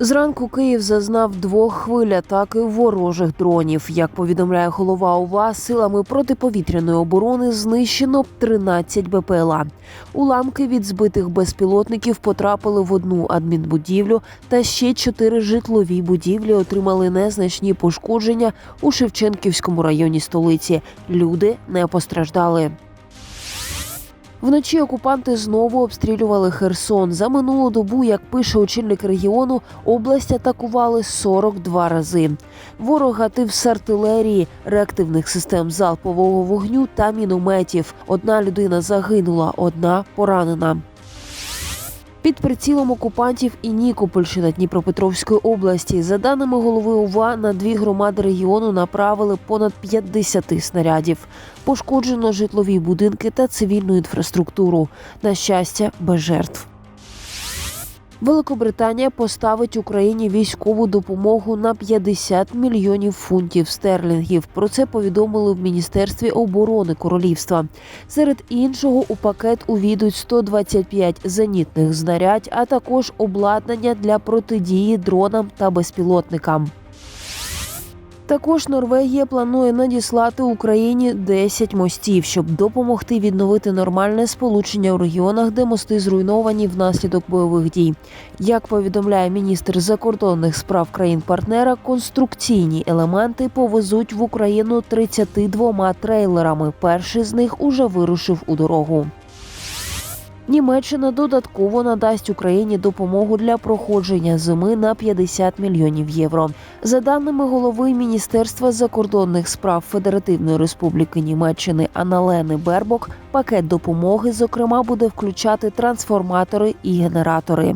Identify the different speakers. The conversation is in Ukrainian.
Speaker 1: Зранку Київ зазнав двох хвиль атаки ворожих дронів. Як повідомляє голова ОВА, силами протиповітряної оборони знищено 13 БПЛА. Уламки від збитих безпілотників потрапили в одну адмінбудівлю, та ще чотири житлові будівлі отримали незначні пошкодження у Шевченківському районі столиці. Люди не постраждали. Вночі окупанти знову обстрілювали Херсон. За минулу добу, як пише очільник регіону, область атакували 42 рази. Ворог гатив з артилерії, реактивних систем залпового вогню та мінометів. Одна людина загинула, одна поранена. Під прицілом окупантів і Нікопольщина Дніпропетровської області. За даними голови ОВА, на дві громади регіону направили понад 50 снарядів. Пошкоджено житлові будинки та цивільну інфраструктуру. На щастя, без жертв. Великобританія поставить Україні військову допомогу на 50 мільйонів фунтів стерлінгів. Про це повідомили в міністерстві оборони королівства. Серед іншого у пакет увійдуть 125 зенітних знарядь, а також обладнання для протидії дронам та безпілотникам. Також Норвегія планує надіслати Україні 10 мостів, щоб допомогти відновити нормальне сполучення у регіонах, де мости зруйновані внаслідок бойових дій. Як повідомляє міністр закордонних справ країн-партнера, конструкційні елементи повезуть в Україну 32 трейлерами. Перший з них уже вирушив у дорогу. Німеччина додатково надасть Україні допомогу для проходження зими на 50 мільйонів євро. За даними голови Міністерства закордонних справ Федеративної Республіки Німеччини Аналени Бербок, пакет допомоги, зокрема, буде включати трансформатори і генератори.